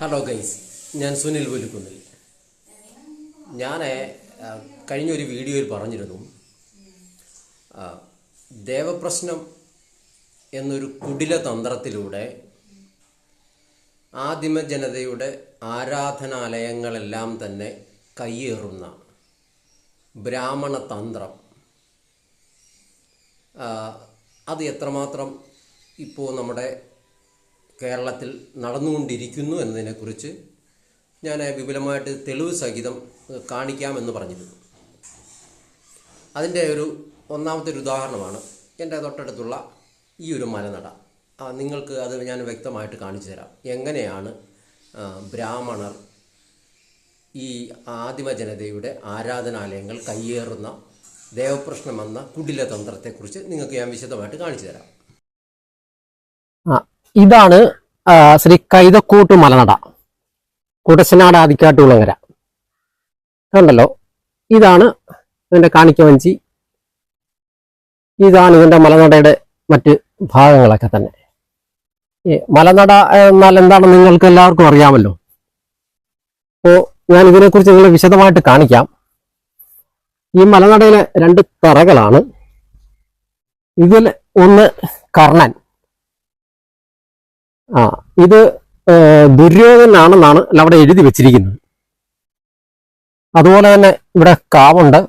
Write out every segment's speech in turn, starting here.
Hello guys ഞാൻ സുനിൽ പുലിക്കുന്നിൽ ഞാൻ കഴിഞ്ഞൊരു വീഡിയോയിൽ പറഞ്ഞിരുന്നു. ദേവപ്രശ്നം എന്നൊരു കുടില തന്ത്രത്തിലൂടെ ആദിമ ജനതയുടെ ആരാധനാലയങ്ങളെല്ലാം തന്നെ കയ്യേറുന്ന ബ്രാഹ്മണ തന്ത്രം. അത് എത്രമാത്രം ഇപ്പോൾ നമ്മുടെ കേരളത്തിൽ നടന്നുകൊണ്ടിരിക്കുന്നു എന്നതിനെക്കുറിച്ച് ഞാൻ വിപുലമായിട്ട് തെളിവ് സഹിതം കാണിക്കാമെന്ന് പറഞ്ഞിരുന്നു. അതിന്റെ ഒരു ഒന്നാമത്തെ ഒരു ഉദാഹരണമാണ് എന്റെ തൊട്ടടുത്തുള്ള ഈ ഒരു മലനട. നിങ്ങൾക്ക് അത് ഞാൻ വ്യക്തമായിട്ട് കാണിച്ചു തരാം. എങ്ങനെയാണ് ബ്രാഹ്മണർ ഈ ആദിമ ജനതയുടെ ആരാധനാലയങ്ങൾ കയ്യേറുന്ന ദേവപ്രശ്നം എന്ന കുടില തന്ത്രത്തെക്കുറിച്ച് നിങ്ങൾക്ക് ഞാൻ വിശദമായിട്ട് കാണിച്ചു തരാം. ഇതാണ് ശ്രീ കൈതക്കൂട്ട് മലനട. കുടശനാട് ആദിക്കാട്ടുള്ളവര. കണ്ടല്ലോ? ഇതാണ് ഇതിന്റെ കാണിക്കവഞ്ചി ഇതാണ് ഇതിന്റെ മലനടയുടെ മറ്റ് ഭാഗങ്ങളൊക്കെ തന്നെ. മലനട എന്നാൽ എന്താണ് നിങ്ങൾക്ക് എല്ലാവർക്കും അറിയാമല്ലോ? അപ്പോൾ ഞാൻ ഇതിനെക്കുറിച്ച് നിങ്ങളെ വിശദമായിട്ട് കാണിക്കാം. ഈ മലനടയിലെ രണ്ട് തറകളാണ്. ഇതിൽ ഒന്ന് കർണൻ. ആ ഇത് ദുര്യോധനാണെന്നാണ് അവിടെ എഴുതി വെച്ചിരിക്കുന്നത്. അതുപോലെ തന്നെ ഇവിടെ കാവുണ്ട്.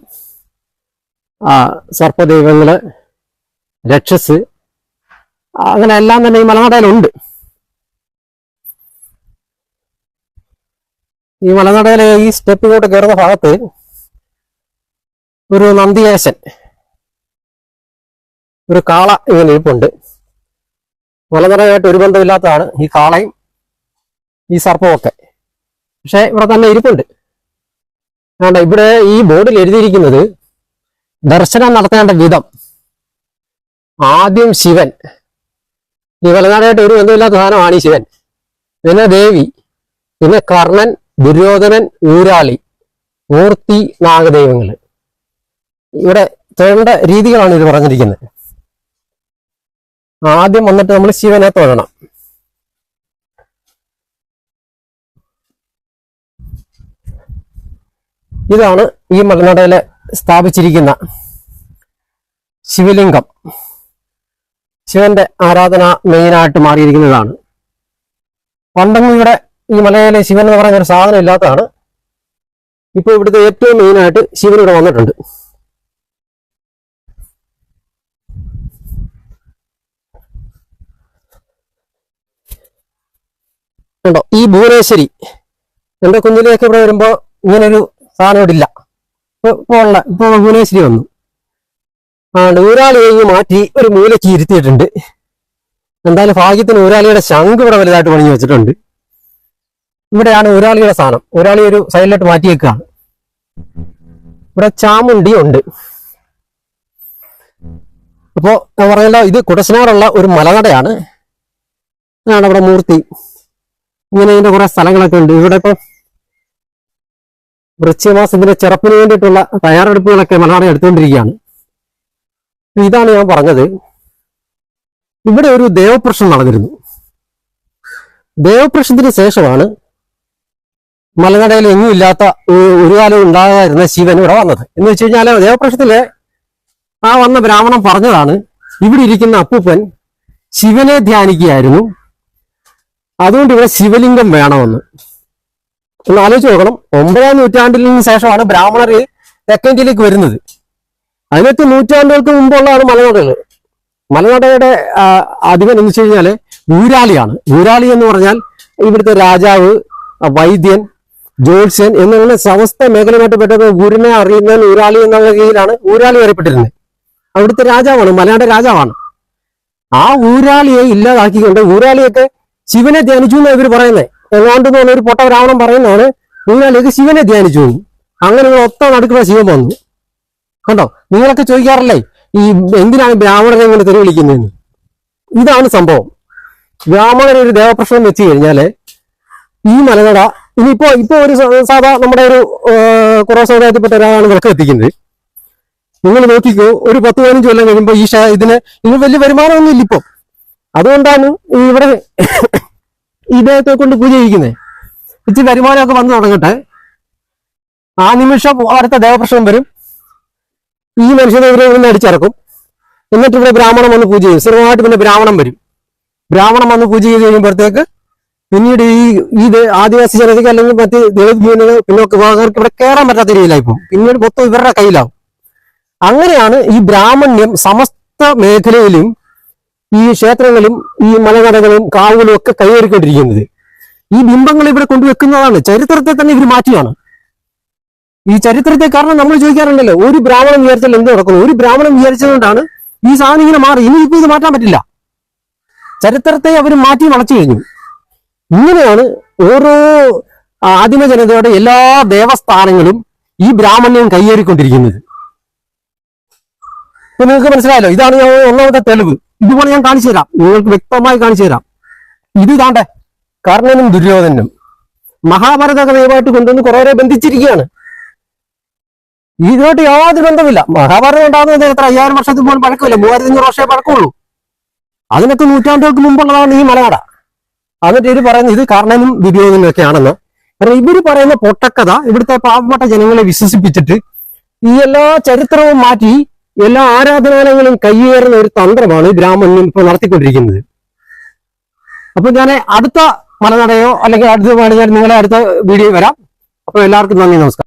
ആ സർപ്പദൈവങ്ങൾ രക്ഷസ് അങ്ങനെ എല്ലാം തന്നെ ഈ മലനടയിലുണ്ട്. ഈ മലനടയിലെ ഈ സ്റ്റെപ്പിലോട്ട് കയറുന്ന ഭാഗത്ത് ഒരു നന്ദിയേശൻ ഒരു കാള ഇങ്ങനെ ഇരിപ്പുണ്ട്. മലനിറയായിട്ട് ഒരു ബന്ധമില്ലാത്തതാണ് ഈ കാളയും ഈ സർപ്പമൊക്കെ പക്ഷെ ഇവിടെ തന്നെ ഇരിപ്പുണ്ട്. അതുകൊണ്ട് ഇവിടെ ഈ ബോർഡിൽ എഴുതിയിരിക്കുന്നത് ദർശനം നടത്തേണ്ട വിധം. ആദ്യം ശിവൻ. ഈ മലനാടായിട്ട് ഒരു ബന്ധമില്ലാത്ത സാധനമാണ് ഈ ശിവൻ. പിന്നെ ദേവി. പിന്നെ കർണൻ ദുര്യോധനൻ ഊരാളി മൂർത്തി നാഗദൈവങ്ങൾ. ഇവിടെ തേണ്ട രീതികളാണ് ഇത് പറഞ്ഞിരിക്കുന്നത്. ആദ്യം വന്നിട്ട് നമ്മൾ ശിവനെ തൊഴണം. ഇതാണ് ഈ മലനടയിലെ സ്ഥാപിച്ചിരിക്കുന്ന ശിവലിംഗം. ശിവന്റെ ആരാധന മെയിനായിട്ട് മാറിയിരിക്കുന്നതാണ്. പണ്ടൊന്നും ഇവിടെ ഈ മലയിലെ ശിവൻ എന്ന് പറയുന്ന ഒരു സാധനം ഇല്ലാത്തതാണ്. ഇപ്പോൾ ഇവിടുത്തെ ഏറ്റവും മെയിനായിട്ട് ശിവൻ ഇവിടെ വന്നിട്ടുണ്ട്. ഉണ്ടോ ഈ ഭുവനേശ്വരി. എന്റെ കുഞ്ഞിലേക്ക് ഇവിടെ വരുമ്പോ ഇങ്ങനൊരു സാധനം ഇവിടെ ഇല്ല. ഇപ്പൊ ഇപ്പൊ ഉള്ള ഇപ്പൊ ഭുവനേശ്വരി വന്നു. ആ ഊരാളി കഴിഞ്ഞ് മാറ്റി ഒരു മൂലയ്ക്ക് ഇരുത്തിയിട്ടുണ്ട്. എന്തായാലും ഭാഗ്യത്തിന് ഊരാളിയുടെ ശംഖ് ഇവിടെ വലുതായിട്ട് പണിഞ്ഞു വെച്ചിട്ടുണ്ട്. ഇവിടെയാണ് ഊരാളിയുടെ സാധനം. ഊരാളി ഒരു സൈഡിലോട്ട് മാറ്റിയേക്കാണ് ഇവിടെ ചാമുണ്ടി ഉണ്ട്. അപ്പോ ഞാൻ പറഞ്ഞല്ലോ ഇത് കുടശനാടുള്ള ഒരു മലനടയാണ്. ഇതാണ് അവിടെ മൂർത്തി. ഇങ്ങനെ ഇതിന്റെ കുറെ സ്ഥലങ്ങളൊക്കെ ഉണ്ട്. ഇവിടെ ഇപ്പം വൃശ്ചമാസത്തിന്റെ ചെറുപ്പിന് വേണ്ടിയിട്ടുള്ള തയ്യാറെടുപ്പുകളൊക്കെ മലയാളം എടുത്തുകൊണ്ടിരിക്കുകയാണ്. ഇതാണ് ഞാൻ പറഞ്ഞത്. ഇവിടെ ഒരു ദേവപ്രശ്നം നടന്നിരുന്നു. ദേവപ്രശ്നത്തിന് ശേഷമാണ് മലനടയിൽ എങ്ങും ഇല്ലാത്ത ഒരു- ഒരു കാലം ഉണ്ടാകാതിരുന്ന ശിവൻ ഇവിടെ വന്നത്. എന്ന് വെച്ച് കഴിഞ്ഞാൽ ദേവപ്രശ്നത്തിൽ ആ വന്ന ബ്രാഹ്മണൻ പറഞ്ഞതാണ് ഇവിടെ ഇരിക്കുന്ന അപ്പൂപ്പൻ ശിവനെ ധ്യാനിക്കുകയായിരുന്നു. അതുകൊണ്ട് ഇവിടെ ശിവലിംഗം വേണമെന്ന്. ഒന്ന് ആലോചിച്ച് നോക്കണം. ഒമ്പതാം നൂറ്റാണ്ടിന് ശേഷമാണ് ബ്രാഹ്മണർ തെക്കേന്ത്യയിലേക്ക് വരുന്നത്. അതിനകത്ത് നൂറ്റാണ്ടുകൾക്ക് മുമ്പുള്ളതാണ് മലനാടുകൾ. മലനാടയുടെ അധികം എന്ന് വെച്ച് കഴിഞ്ഞാൽ ഊരാളിയാണ് ഊരാളി എന്ന് പറഞ്ഞാൽ ഇവിടുത്തെ രാജാവ് വൈദ്യൻ ജ്യോത്സ്യൻ എന്നുള്ള സമസ്ത മേഖലയുമായിട്ട് പെട്ടത് ഊരിനെ അറിയുന്ന ഊരാളി എന്നുള്ള രീതിയിലാണ് ഊരാളി അറിയപ്പെട്ടിരുന്നത്. അവിടുത്തെ രാജാവാണ് മലയാളിയുടെ രാജാവാണ്. ആ ഊരാളിയെ ഇല്ലാതാക്കിക്കൊണ്ട് ഊരാളിയൊക്കെ ശിവനെ ധ്യാനിച്ചു എന്നാണ് ഇവർ പറയുന്നത്. എങ്ങാണ്ട് എന്ന് പറഞ്ഞ ഒരു പൊട്ട ബ്രാഹ്മണൻ പറയുന്നതാണ്. നിങ്ങളിലേക്ക് ശിവനെ ധ്യാനിച്ചു. അങ്ങനെ നിങ്ങൾ ഒത്ത നടുക്കുള്ള ശിവൻ വന്നു. കണ്ടോ? നിങ്ങളൊക്കെ ചോദിക്കാറില്ലേ? ഈ എന്തിനാണ് ബ്രാഹ്മണരെ ഇങ്ങനെ തെറി വിളിക്കുന്നതെന്ന്? ഇതാണ് സംഭവം. ബ്രാഹ്മണരെ ഒരു ദേവപ്രശ്നം വെച്ച് കഴിഞ്ഞാൽ ഈ മലനട ഇനിയിപ്പോ ഇപ്പൊ ഒരു സാധാ നമ്മുടെ ഒരു കുറവ് സമുദായത്തിൽപ്പെട്ട ഒരാളാണ് വിളക്ക് എത്തിക്കുന്നത്. നിങ്ങൾ നോക്കിക്കോ ഒരു പത്ത് പതിനഞ്ച് കൊല്ലം കഴിയുമ്പോൾ ഈ ഇതിന് ഇതിന് വലിയ വരുമാനമൊന്നും ഇല്ല ഇപ്പൊ. അതുകൊണ്ടാണ് ഇവിടെ ഇദ്ദേഹത്തെ കൊണ്ട് പൂജ ചെയ്യിക്കുന്നത് ഇച്ചിരി വരുമാനമൊക്കെ വന്നു തുടങ്ങട്ടെ. ആ നിമിഷം അടുത്ത ദേവപ്രശ്നം വരും. ഈ മനുഷ്യനെ ഇവരെ ഇവിടുന്ന് അടിച്ചിറക്കും. എന്നിട്ട് ഇവിടെ ബ്രാഹ്മണം വന്ന് പൂജ ചെയ്യും. സ്ഥിരമായിട്ട് പിന്നെ ബ്രാഹ്മണം വരും. ബ്രാഹ്മണം വന്ന് പൂജ ചെയ്ത് കഴിയുമ്പോഴത്തേക്ക് പിന്നീട് ഈ ഈ ആദിവാസി ജനതയ്ക്ക് അല്ലെങ്കിൽ മറ്റ് ദളിത് പിന്നോക്ക വിഭാഗക്കാർക്ക് ഇവിടെ കയറാൻ പറ്റാത്ത രീതിയിലായി പോകും. പിന്നീട് മൊത്തം ഇവരുടെ കയ്യിലാവും. അങ്ങനെയാണ് ഈ ബ്രാഹ്മണ്യം സമസ്ത മേഖലയിലും ഈ ക്ഷേത്രങ്ങളും ഈ മലകടകളും കാവുകളും ഒക്കെ കൈയേറിക്കൊണ്ടിരിക്കുന്നത് ഈ ബിംബങ്ങൾ ഇവിടെ കൊണ്ടുവെക്കുന്നതാണ്. ചരിത്രത്തെ തന്നെ ഇവർ മാറ്റിയാണ്. ഈ ചരിത്രത്തെ കാരണം നമ്മൾ ചോദിക്കാറുണ്ടല്ലോ ഒരു ബ്രാഹ്മണൻ വിചാരിച്ചാൽ എന്ത് നടക്കുന്നു? ഒരു ബ്രാഹ്മണൻ വിചാരിച്ചതുകൊണ്ടാണ് ഈ സാധനം ഇങ്ങനെ മാറി. ഇനിയിപ്പോ ഇത് മാറ്റാൻ പറ്റില്ല. ചരിത്രത്തെ അവർ മാറ്റി വളച്ചു കഴിഞ്ഞു. ഇങ്ങനെയാണ് ഓരോ ആദിമ ജനതയുടെ എല്ലാ ദേവസ്ഥാനങ്ങളും ഈ ബ്രാഹ്മണ്യം കയ്യേറിക്കൊണ്ടിരിക്കുന്നത് ഇപ്പൊ നിങ്ങൾക്ക് മനസ്സിലായല്ലോ ഇതാണ് ഞാൻ ഒന്നാമത്തെ തെളിവ്. ഇതുപോലെ ഞാൻ കാണിച്ചു തരാം. നിങ്ങൾക്ക് വ്യക്തമായി കാണിച്ചു തരാം. ഇത് താണ്ടെ കർണനും ദുര്യോധനും മഹാഭാരത കഥയുമായിട്ട് കൊണ്ടുവന്ന് കുറേരെ ബന്ധിച്ചിരിക്കുകയാണ്. ഇതുമായിട്ട് യാതൊരു ബന്ധമില്ല മഹാഭാരതം ഉണ്ടാകുന്നത് എത്ര അയ്യായിരം വർഷത്തിൽ പോലും പഴക്കമില്ല? മൂവായിരത്തി അഞ്ഞൂറ് വർഷമേ പഴക്കമുള്ളൂ. അതിനൊക്കെ നൂറ്റാണ്ടുകൾക്ക് മുമ്പുള്ളതാണ് ഈ മലയാള. എന്നിട്ട് ഇവർ പറയുന്നത് ഇത് കർണനും ദുര്യോധനും ഒക്കെയാണെന്ന്. കാരണം ഇവർ പറയുന്ന പൊട്ടക്കഥ ഇവിടുത്തെ പാവപ്പെട്ട ജനങ്ങളെ വിശ്വസിപ്പിച്ചിട്ട് ഈ എല്ലാ ചരിത്രവും മാറ്റി എല്ലാ ആരാധനാലയങ്ങളും കയ്യേറുന്ന ഒരു തന്ത്രമാണ് ഈ ബ്രാഹ്മണ്യം ഇപ്പൊ നടത്തിക്കൊണ്ടിരിക്കുന്നത്. അപ്പൊ ഞാൻ അടുത്ത മലനടയോ അല്ലെങ്കിൽ അടുത്ത നിങ്ങളെ അടുത്ത വീഡിയോ വരാം. അപ്പൊ എല്ലാവർക്കും നന്ദി നമസ്കാരം.